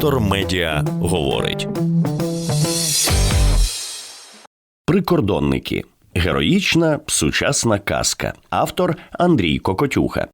Вектор Медіа говорить. Прикордонники. Героїчна сучасна казка. Автор Андрій Кокотюха.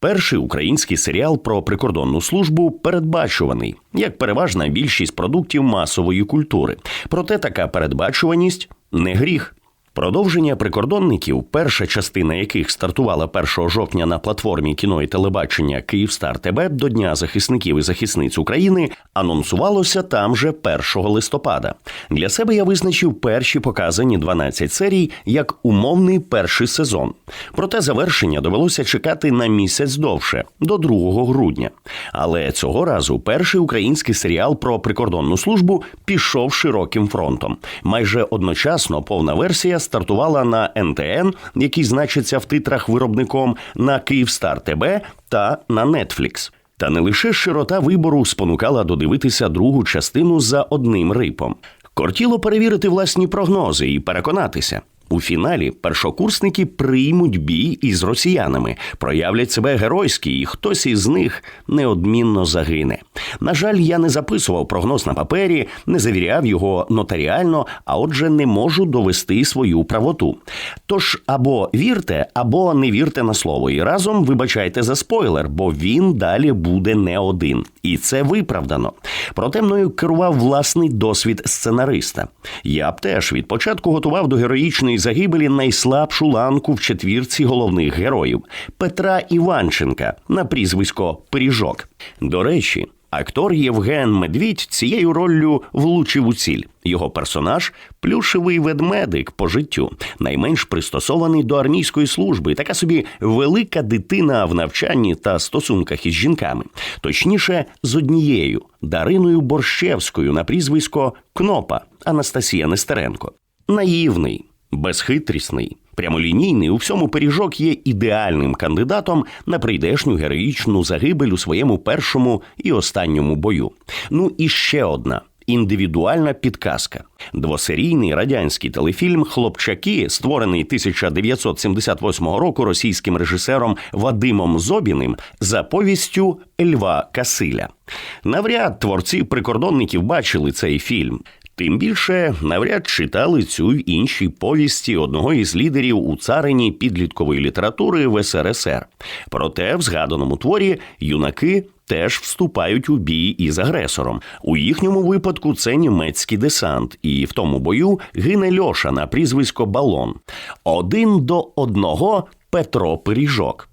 Перший український серіал про прикордонну службу передбачуваний, як переважна більшість продуктів масової культури. Проте така передбачуваність не гріх. Продовження прикордонників, перша частина яких стартувала 1 жовтня на платформі кіно і телебачення Київстар ТБ до Дня захисників і захисниць України, анонсувалося там же 1 листопада. Для себе я визначив перші показані 12 серій як умовний перший сезон. Проте завершення довелося чекати на місяць довше, до 2 грудня. Але цього разу перший український серіал про прикордонну службу пішов широким фронтом. Майже одночасно повна версія стартувала на НТН, який значиться в титрах виробником на Київстар ТБ та на Netflix. Та не лише широта вибору спонукала додивитися другу частину за одним рипом. Кортіло перевірити власні прогнози і переконатися. У фіналі першокурсники приймуть бій із росіянами, проявлять себе геройськи, і хтось із них неодмінно загине. На жаль, я не записував прогноз на папері, не завіряв його нотаріально, а отже, не можу довести свою правоту. Тож або вірте, або не вірте на слово, і разом вибачайте за спойлер, бо він далі буде не один, і це виправдано. Проте мною керував власний досвід сценариста. Я б теж від початку готував до героїчної загибелі найслабшу ланку в четвірці головних героїв Петра Іванченка на прізвисько Пиріжок. До речі. Актор Євген Медвідь цією роллю влучив у ціль. Його персонаж плюшевий ведмедик по життю, найменш пристосований до армійської служби, така собі велика дитина в навчанні та стосунках із жінками, точніше, з однією Дариною Борщевською на прізвисько Кнопа Анастасія Нестеренко. Наївний, безхитрісний, прямолінійний у всьому пиріжок є ідеальним кандидатом на прийдешню героїчну загибель у своєму першому і останньому бою. Ну і ще одна. Індивідуальна підказка. Двосерійний радянський телефільм Хлопчаки, створений 1978 року російським режисером Вадимом Зобіним за повістю Льва Касиля. Навряд творці прикордонників бачили цей фільм. Тим більше навряд читали цю й інші повісті одного із лідерів у царині підліткової літератури в СРСР. Проте в згаданому творі юнаки. Теж вступають у бій із агресором. У їхньому випадку це німецький десант, і в тому бою гине Льоша на прізвисько Балон. Один до одного Петро Пиріжок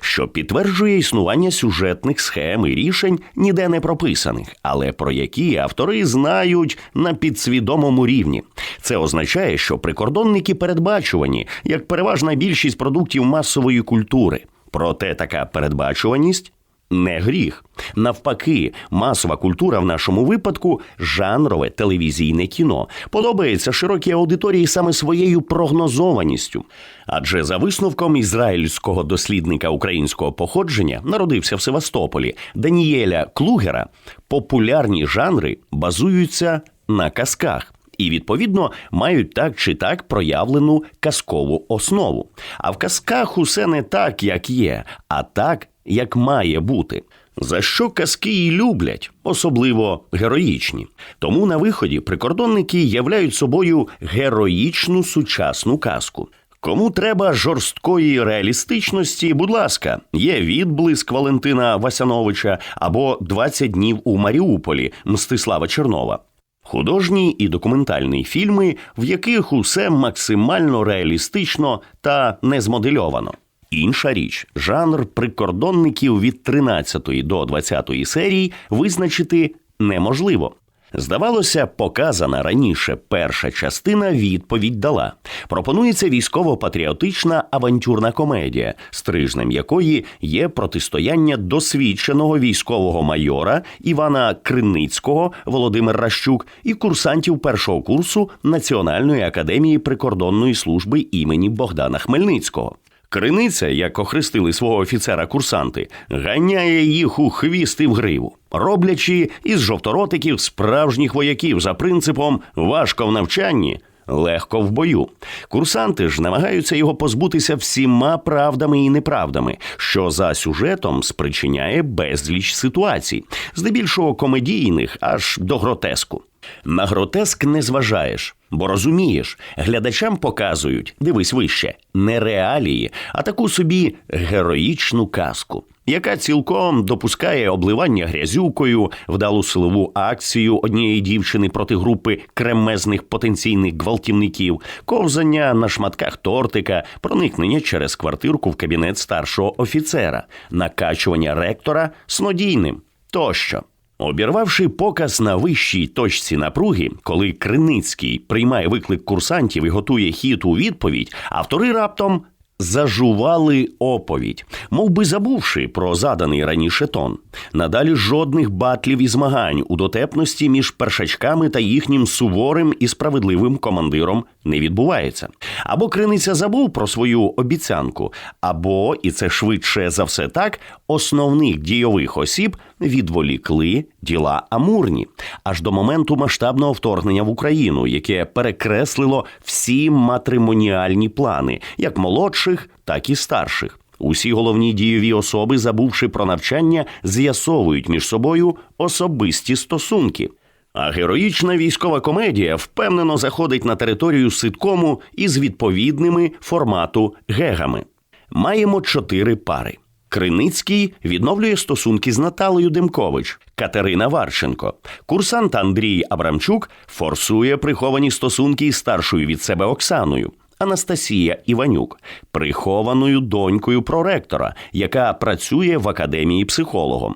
що підтверджує існування сюжетних схем і рішень ніде не прописаних, але про які автори знають на підсвідомому рівні. Це означає, що прикордонники передбачувані як переважна більшість продуктів масової культури. Проте така передбачуваність не гріх. Навпаки, масова культура в нашому випадку жанрове телевізійне кіно подобається широкій аудиторії саме своєю прогнозованістю. Адже за висновком ізраїльського дослідника українського походження народився в Севастополі Даніеля Клугера, популярні жанри базуються на казках. І відповідно мають так чи так проявлену казкову основу. А в казках усе не так, як є, а так, як має бути. За що казки і люблять, особливо героїчні. Тому на виході прикордонники являють собою героїчну сучасну казку. Кому треба жорсткої реалістичності, будь ласка, є відблиск Валентина Васяновича або «20 днів у Маріуполі Мстислава Чернова. Художні і документальні фільми, в яких усе максимально реалістично та не змодельовано. Інша річ, жанр прикордонників від 13 до 20 серії визначити неможливо. Здавалося, показана раніше перша частина відповідь дала. Пропонується військово-патріотична авантюрна комедія, стрижнем якої є протистояння досвідченого військового майора Івана Криницького, Володимир Ращук і курсантів першого курсу Національної академії прикордонної служби імені Богдана Хмельницького. Криниця, як охрестили свого офіцера курсанти, ганяє їх у хвіст і в гриву, роблячи із жовторотиків справжніх вояків за принципом важко в навчанні, легко в бою. Курсанти ж намагаються його позбутися всіма правдами і неправдами, що за сюжетом спричиняє безліч ситуацій, здебільшого комедійних аж до гротеску. На гротеск не зважаєш, бо розумієш, глядачам показують, дивись вище, не реалії, а таку собі героїчну казку, яка цілком допускає обливання грязюкою, вдалу силову акцію однієї дівчини проти групи кремезних потенційних гвалтівників, ковзання на шматках тортика, проникнення через квартирку в кабінет старшого офіцера, накачування ректора снодійним тощо. Обірвавши показ на вищій точці напруги, коли Криницький приймає виклик курсантів і готує хід у відповідь, автори раптом зажували оповідь, мов би забувши про заданий раніше тон. Надалі жодних батлів і змагань у дотепності між першачками та їхнім суворим і справедливим командиром не відбувається. Або криниця забув про свою обіцянку, або, і це швидше за все так, основних дійових осіб відволікли діла амурні аж до моменту масштабного вторгнення в Україну, яке перекреслило всі матримоніальні плани, як молодших, так і старших. Усі головні дієві особи, забувши про навчання, з'ясовують між собою особисті стосунки. А героїчна військова комедія впевнено заходить на територію ситкому із відповідними формату гегами. Маємо чотири пари. Криницький відновлює стосунки з Наталею Демкович, Катерина Варченко. Курсант Андрій Абрамчук форсує приховані стосунки із старшою від себе Оксаною. Анастасія Іванюк, прихованою донькою проректора, яка працює в академії психологом.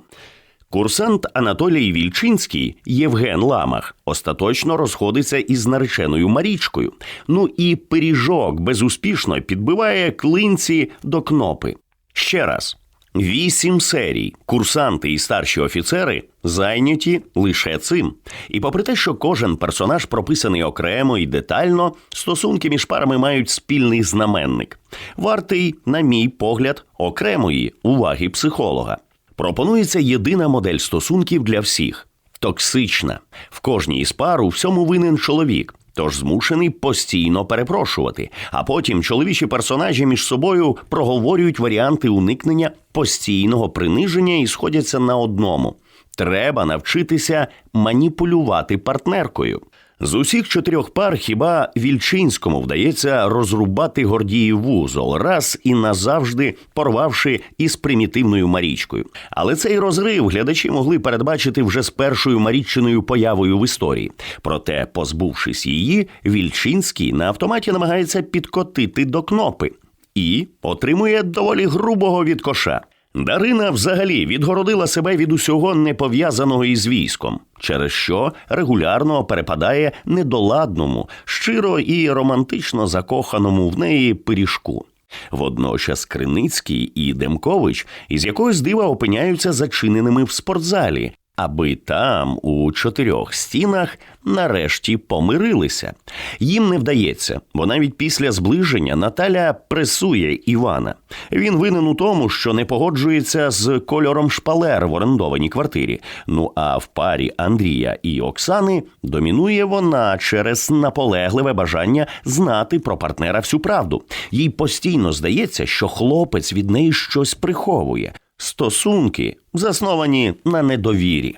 Курсант Анатолій Вільчинський Євген Ламах остаточно розходиться із нареченою Марічкою. Ну і пиріжок безуспішно підбиває клинці до кнопи. Ще раз. Вісім серій, курсанти і старші офіцери зайняті лише цим. І попри те, що кожен персонаж прописаний окремо і детально, стосунки між парами мають спільний знаменник, вартий, на мій погляд, окремої уваги психолога. Пропонується єдина модель стосунків для всіх токсична. В кожній із пар у всьому винен чоловік. Тож змушений постійно перепрошувати. А потім чоловічі персонажі між собою проговорюють варіанти уникнення постійного приниження і сходяться на одному: треба навчитися маніпулювати партнеркою. З усіх чотирьох пар хіба Вільчинському вдається розрубати Гордіїв вузол, раз і назавжди порвавши із примітивною Марічкою. Але цей розрив глядачі могли передбачити вже з першою Маріччиною появою в історії. Проте, позбувшись її, Вільчинський на автоматі намагається підкотити до кнопи і отримує доволі грубого від коша. Дарина взагалі відгородила себе від усього не пов'язаного із військом, через що регулярно перепадає недоладному, щиро і романтично закоханому в неї пиріжку. Водночас Криницький і Демкович із якогось дива опиняються зачиненими в спортзалі, аби там, у чотирьох стінах, нарешті помирилися. Їм не вдається, бо навіть після зближення Наталя пресує Івана. Він винен у тому, що не погоджується з кольором шпалер в орендованій квартирі. Ну а в парі Андрія і Оксани домінує вона через наполегливе бажання знати про партнера всю правду. Їй постійно здається, що хлопець від неї щось приховує. Стосунки засновані на недовірі.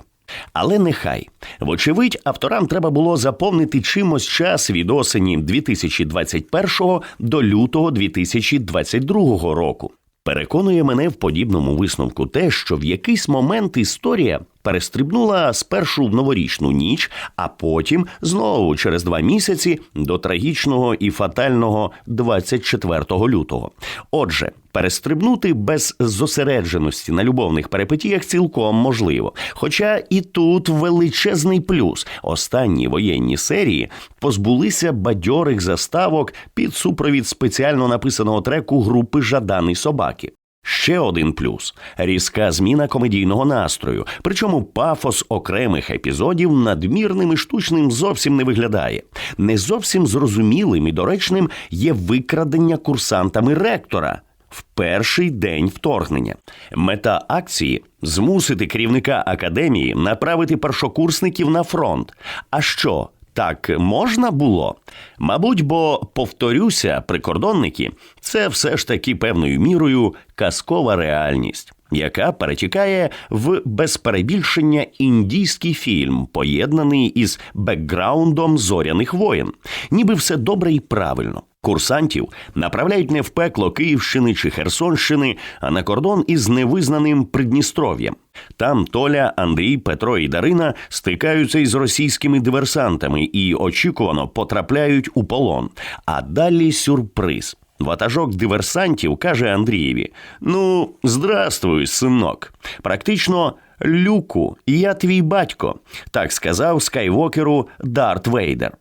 Але нехай, вочевидь, авторам треба було заповнити чимось час від осені 2021 до лютого 2022 року. Переконує мене в подібному висновку те, що в якийсь момент історія перестрибнула спершу в новорічну ніч, а потім знову через два місяці до трагічного і фатального 24 лютого. Отже, перестрибнути без зосередженості на любовних перипетіях цілком можливо. Хоча і тут величезний плюс останні воєнні серії позбулися бадьорих заставок під супровід спеціально написаного треку групи Жадани собаки. Ще один плюс різка зміна комедійного настрою. Причому пафос окремих епізодів надмірним і штучним зовсім не виглядає. Не зовсім зрозумілим і доречним є викрадення курсантами ректора. В перший день вторгнення мета акції змусити керівника академії направити першокурсників на фронт. А що Так можна було? Мабуть, бо повторюся, прикордонники це все ж таки певною мірою казкова реальність, яка перетікає в безперебільшення індійський фільм, поєднаний із бекграундом зоряних воєн, ніби все добре і правильно. Курсантів направляють не в пекло Київщини чи Херсонщини, а на кордон із невизнаним Придністров'ям. Там Толя, Андрій, Петро і Дарина стикаються із російськими диверсантами і очікувано потрапляють у полон. А далі сюрприз. Ватажок диверсантів каже Андрієві: Ну, здравствуй, синок. Практично люку, я твій батько, так сказав Скайвокеру Дарт Вейдер.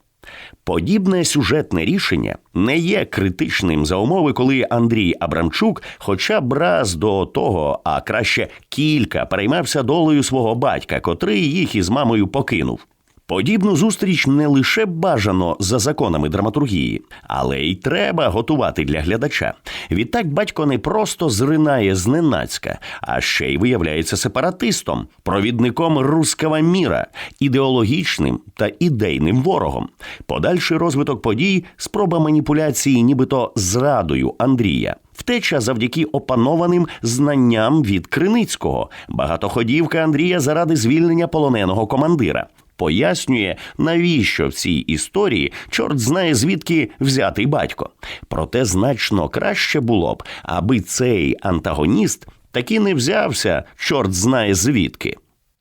Подібне сюжетне рішення не є критичним за умови, коли Андрій Абрамчук, хоча б раз до того, а краще кілька, переймався долею свого батька, котрий їх із мамою покинув. Подібну зустріч не лише бажано за законами драматургії, але й треба готувати для глядача. Відтак батько не просто зринає зненацька, а ще й виявляється сепаратистом, провідником руского міра, ідеологічним та ідейним ворогом. Подальший розвиток подій, спроба маніпуляції, нібито зрадою Андрія. Втеча завдяки опанованим знанням від Криницького, багатоходівка Андрія заради звільнення полоненого командира. Пояснює, навіщо в цій історії чорт знає звідки взятий батько. Проте значно краще було б, аби цей антагоніст таки не взявся, чорт знає звідки.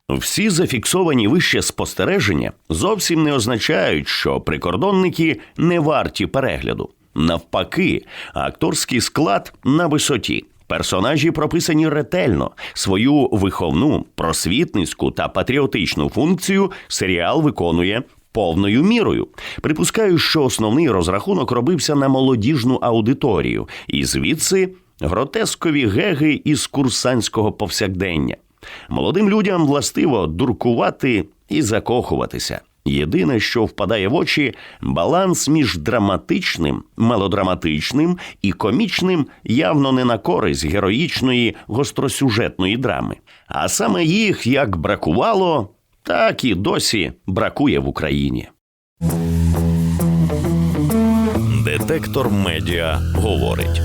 Всі зафіксовані вище спостереження зовсім не означають, що прикордонники не варті перегляду. Навпаки, акторський склад на висоті. Персонажі прописані ретельно. Свою виховну, просвітницьку та патріотичну функцію серіал виконує повною мірою. Припускаю, що основний розрахунок робився на молодіжну аудиторію, і звідси гротескові геги із курсантського повсякдення. Молодим людям властиво дуркувати і закохуватися. Єдине, що впадає в очі, баланс між драматичним, мелодраматичним і комічним явно не на користь героїчної гостросюжетної драми. А саме їх як бракувало, так і досі бракує в Україні. Детектор медіа говорить.